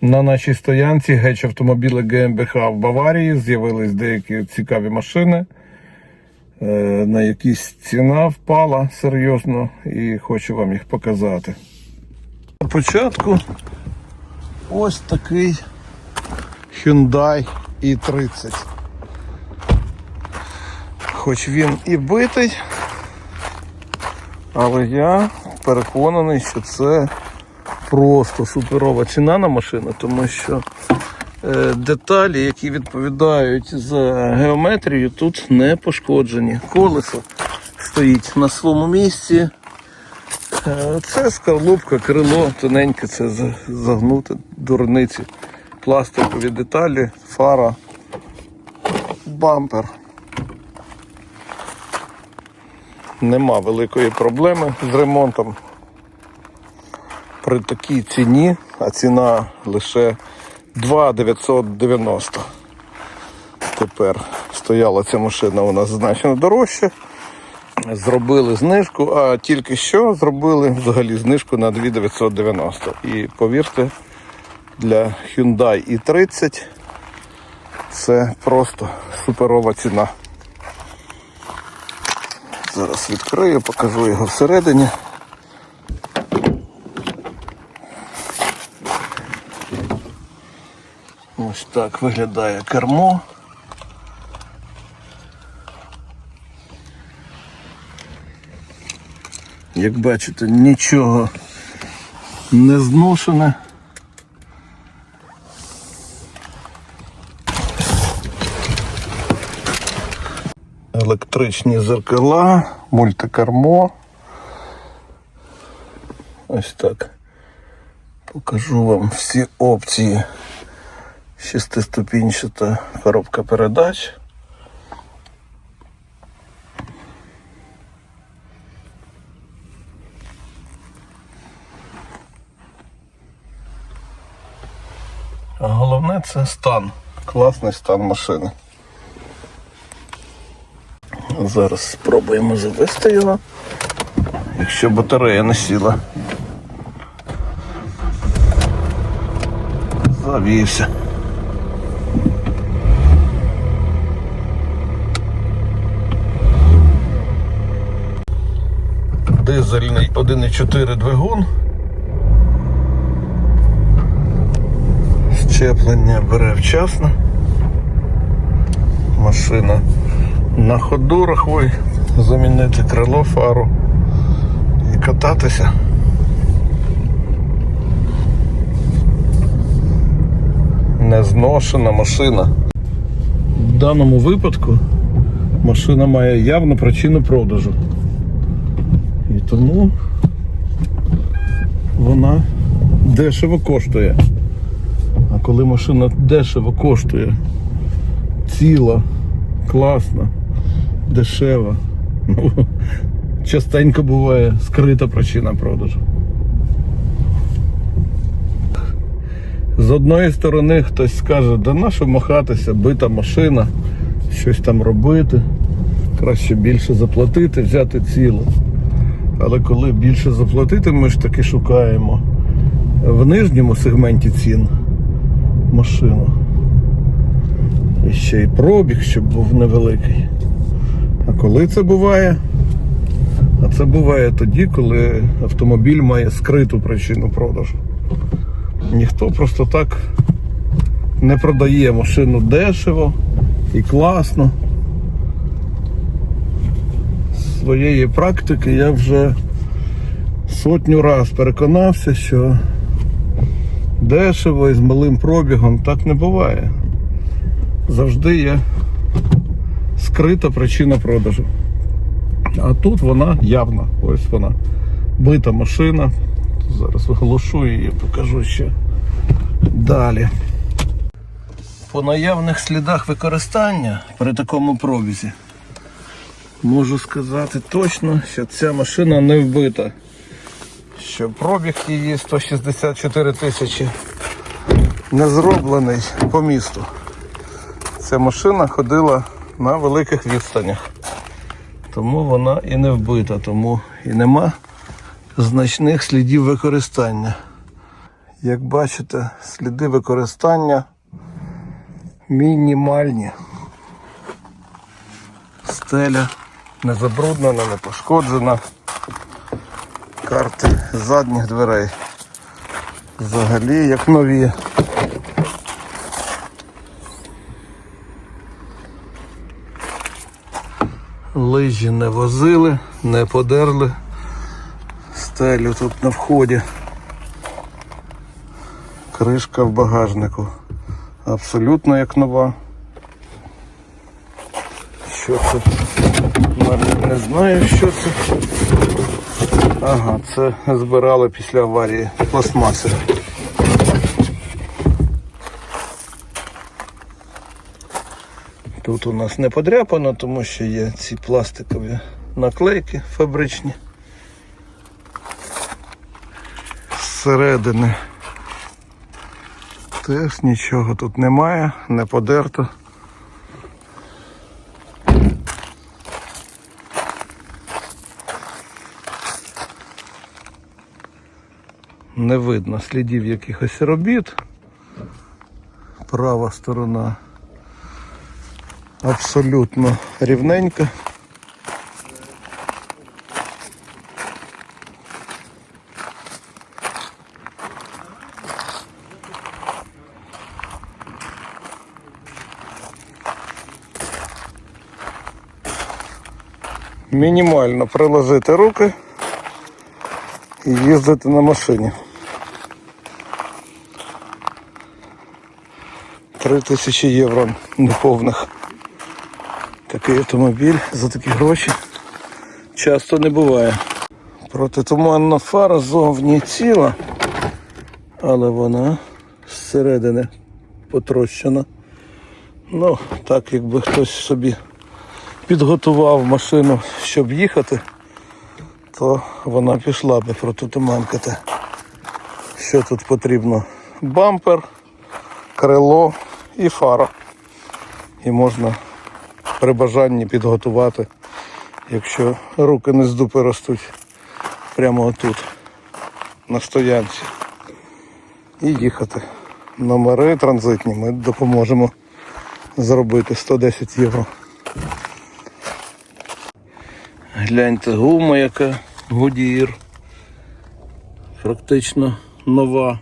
На нашій стоянці геч автомобіля ГМБХ в Баварії з'явились деякі цікаві машини. Е, На якісь ціна впала серйозно і хочу вам їх показати. На початку ось такий Hyundai i30. Хоч він і битий, але я переконаний, що це просто суперова ціна на машину, тому що е, деталі, які відповідають за геометрію, тут не пошкоджені. Колесо стоїть на своєму місці. Е, Це скорлупка, крило тоненьке, це за- загнуте дурниці. Пластикові деталі, фара, бампер. Нема великої проблеми з ремонтом при такій ціні, а ціна лише 2,990. Тепер стояла ця машина у нас значно дорожче. Зробили знижку, а тільки що зробили взагалі знижку на 2,990. І повірте, для Hyundai i30 це просто суперова ціна. Зараз відкрию, покажу його всередині. Ось так виглядає кермо. Як бачите, нічого не зношене. Електричні зеркала, мультикермо. Ось так. Покажу вам всі опції. Шестиступінчата коробка передач. А головне це стан. Класний стан машини. Зараз спробуємо завести його, якщо батарея не сіла. Завівся. 1,4 двигун. Щеплення бере вчасно. Машина на ходу рахуй, замінити крило, фару і кататися. Незношена машина. В даному випадку машина має явну причину продажу. І тому вона дешево коштує. А коли машина дешево коштує, ціла, класна, дешева, ну, частенько буває скрита причина продажу. З одної сторони хтось скаже, да на що махатися, бита машина, щось там робити, краще більше заплатити, взяти цілу. Але коли більше заплатити, ми ж таки шукаємо в нижньому сегменті цін машину. І ще й пробіг, щоб був невеликий. А коли це буває? А це буває тоді, коли автомобіль має скриту причину продажу. Ніхто просто так не продає машину дешево і класно. З своєї практики я вже сотню раз переконався, що дешево і з малим пробігом так не буває. Завжди є скрита причина продажу. А тут вона явна. Ось вона. Бита машина. Зараз оголошу її, покажу ще далі. По наявних слідах використання при такому пробізі можу сказати точно, що ця машина не вбита. Що пробіг її 164 тисячі не зроблений по місту. Ця машина ходила на великих відстанях. Тому вона і не вбита, тому і нема значних слідів використання. Як бачите, сліди використання мінімальні. Стеля не забруднена, не пошкоджена. Карти задніх дверей. Взагалі як нові. Лижі не возили, не подерли. Стелю тут на вході. Кришка в багажнику. Абсолютно як нова. Що це? Навіть не знаю, що це. Ага, це збирали після аварії пластмаси. Тут у нас не подряпано, тому що є ці пластикові наклейки фабричні. Зсередини теж нічого тут немає, не подерто. Не видно слідів якихось робіт. Права сторона абсолютно рівненька. Мінімально приложити руки і їздити на машині. Три тисячі євро неповних. Такий автомобіль за такі гроші часто не буває. Протитуманна фара зовні ціла, але вона зсередини потрощена. Ну, так якби хтось собі підготував машину, щоб їхати, то вона пішла би протитуманкати. Що тут потрібно? Бампер, крило і фара. І можна при бажанні підготувати, якщо руки не з дупи ростуть прямо отут, на стоянці. І їхати. Номери транзитні ми допоможемо зробити 110 євро. Гляньте, гума яка, Гудір. Практично нова.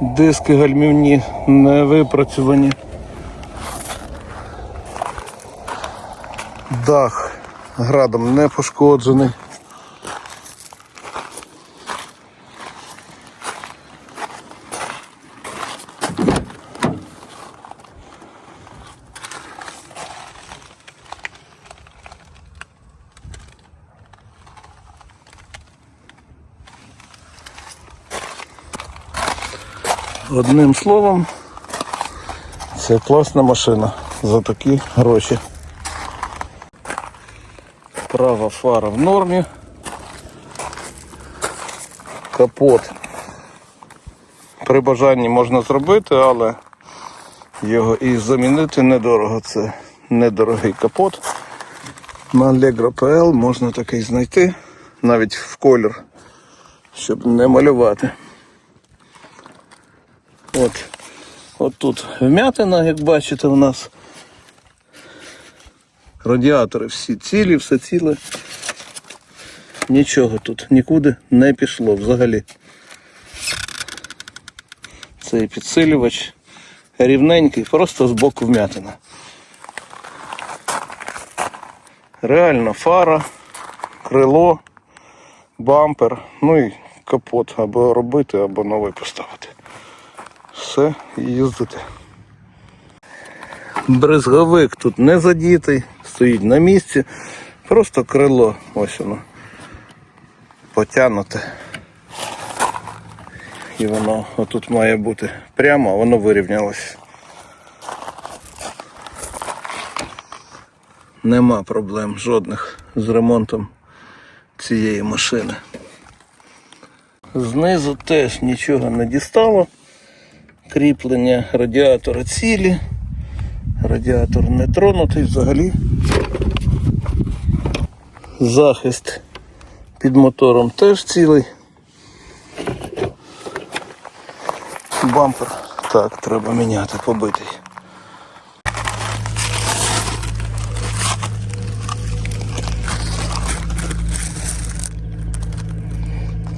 Диски гальмівні не випрацьовані. Дах градом не пошкоджений. Одним словом, це класна машина за такі гроші. Права фара в нормі. Капот. При бажанні можна зробити, але його і замінити недорого. Це недорогий капот. На Allegro PL можна такий знайти, навіть в колір, щоб не малювати. От, от тут вмятина, як бачите, у нас. Радіатори всі цілі, все ціле. Нічого тут нікуди не пішло взагалі. Цей підсилювач рівненький, просто з боку вмятина. Реально фара, крило, бампер, ну і капот або робити, або новий поставити все їздити. Брезговик тут не задітий, стоїть на місці, просто крило, ось воно потягнуте. І воно отут має бути прямо, а воно вирівнялось. Нема проблем жодних з ремонтом цієї машини. Знизу теж нічого не дістало кріплення радіатора цілі. Радіатор не тронутий взагалі. Захист Під мотором теж цілий. Бампер. Так, треба міняти, побитий.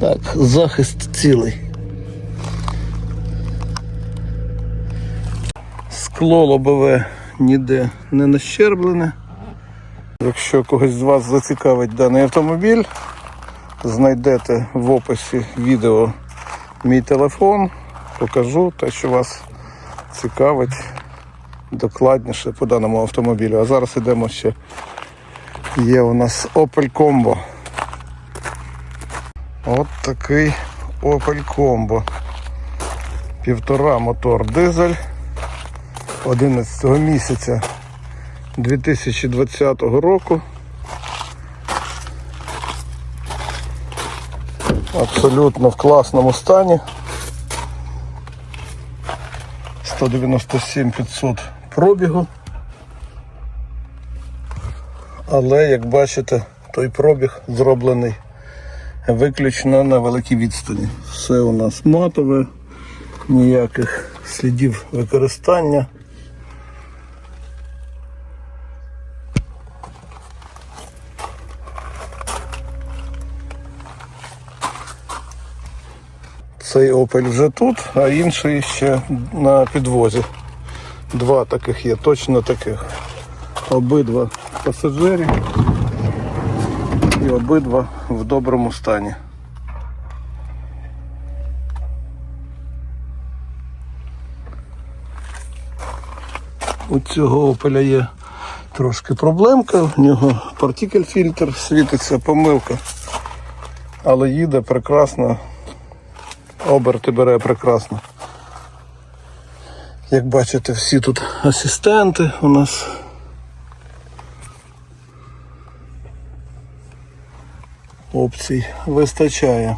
Так, захист цілий. Скло лобове ніде не нащерблене. Якщо когось з вас зацікавить даний автомобіль, знайдете в описі відео мій телефон, покажу те, що вас цікавить докладніше по даному автомобілю. А зараз йдемо ще. Є у нас Opel Combo. От такий Opel Combo. Півтора мотор дизель 11 місяця 2020 року. Абсолютно в класному стані. 197 500 пробігу. Але, як бачите, той пробіг зроблений виключно на великій відстані. Все у нас матове, ніяких слідів використання. Цей Opel вже тут, а інший ще на підвозі. Два таких є, точно таких. Обидва пасажирі і обидва в доброму стані. У цього Opel є трошки проблемка, в нього партикель фільтр світиться, помилка. Але їде прекрасно, оберти бере прекрасно. Як бачите, всі тут асистенти у нас. Опцій вистачає.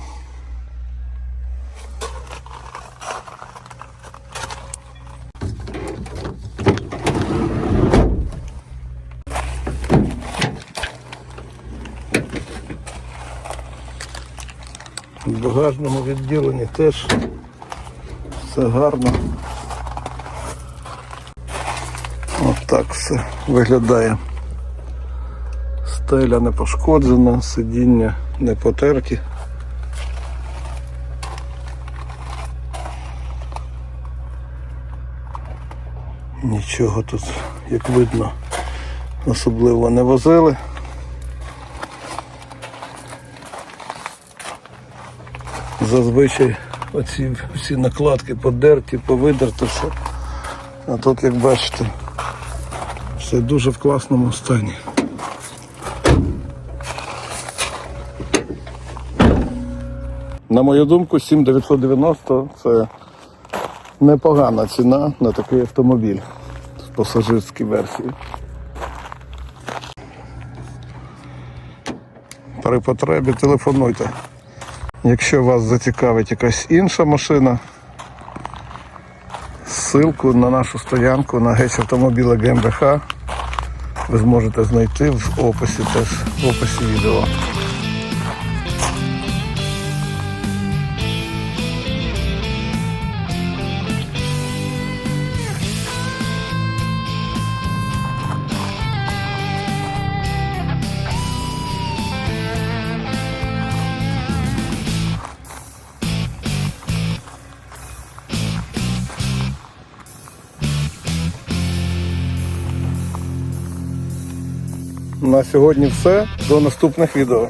Теж все гарно. От так все виглядає. Стеля не пошкоджена, сидіння не потерті. Нічого тут, як видно, особливо не возили. Зазвичай оці всі накладки подерті, повидерти все. А тут, як бачите, все дуже в класному стані. На мою думку, 7990 це непогана ціна на такий автомобіль в пасажирській версії. При потребі телефонуйте. Якщо вас зацікавить якась інша машина, ссылку на нашу стоянку на геть автомобіля ГМБХ ви зможете знайти в описі теж в описі відео. На сьогодні все. До наступних відео.